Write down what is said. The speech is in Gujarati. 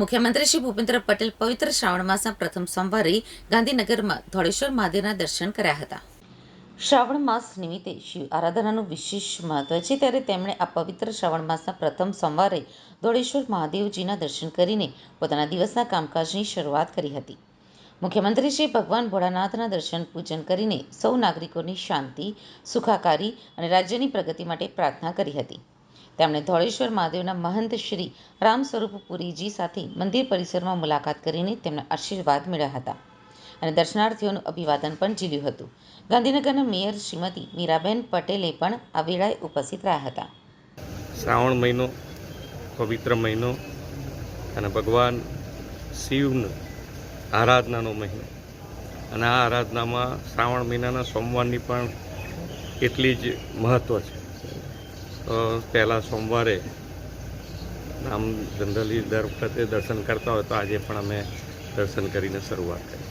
મુખ્યમંત્રી શ્રી ભૂપેન્દ્ર પટેલ પવિત્ર શ્રાવણ માસના પ્રથમ સોમવારે ગાંધીનગરમાં ધોળેશ્વર મહાદેવના દર્શન કર્યા હતા. શ્રાવણ માસ નિમિત્તે શિવ આરાધનાનું વિશેષ મહત્વ છે ત્યારે તેમણે આ પવિત્ર શ્રાવણ માસના પ્રથમ સોમવારે ધોળેશ્વર મહાદેવજીના દર્શન કરીને પોતાના દિવસના કામકાજની શરૂઆત કરી હતી. મુખ્યમંત્રી શ્રી ભગવાન ભોળાનાથના દર્શન પૂજન કરીને સૌ નાગરિકોની શાંતિ, સુખાકારી અને રાજ્યની પ્રગતિ માટે પ્રાર્થના કરી હતી. તેમણે ધોળેશ્વર મહાદેવના મહંત શ્રી રામ સ્વરૂપ પુરીજી સાથે મંદિર પરિસરમાં મુલાકાત કરીને તેમના આશીર્વાદ મેળવ્યા હતા અને દર્શનાર્થીઓનું અભિવાદન પણ ઝીલ્યું હતું. ગાંધીનગરના મેયર શ્રીમતી મીરાબેન પટેલે પણ આ વેળાએ ઉપસ્થિત રહ્યા હતા. શ્રાવણ મહિનો, પવિત્ર મહિનો અને ભગવાન શિવનો આરાધનાનો મહિનો. અને આ આરાધનામાં શ્રાવણ મહિનાના સોમવારની પણ એટલી જ મહત્ત્વ છે. પહેલાં સોમવારે આમ જનરલી દર વખતે દર્શન કરતા હોય તો આજે પણ અમે દર્શન કરીને શરૂઆત કરી.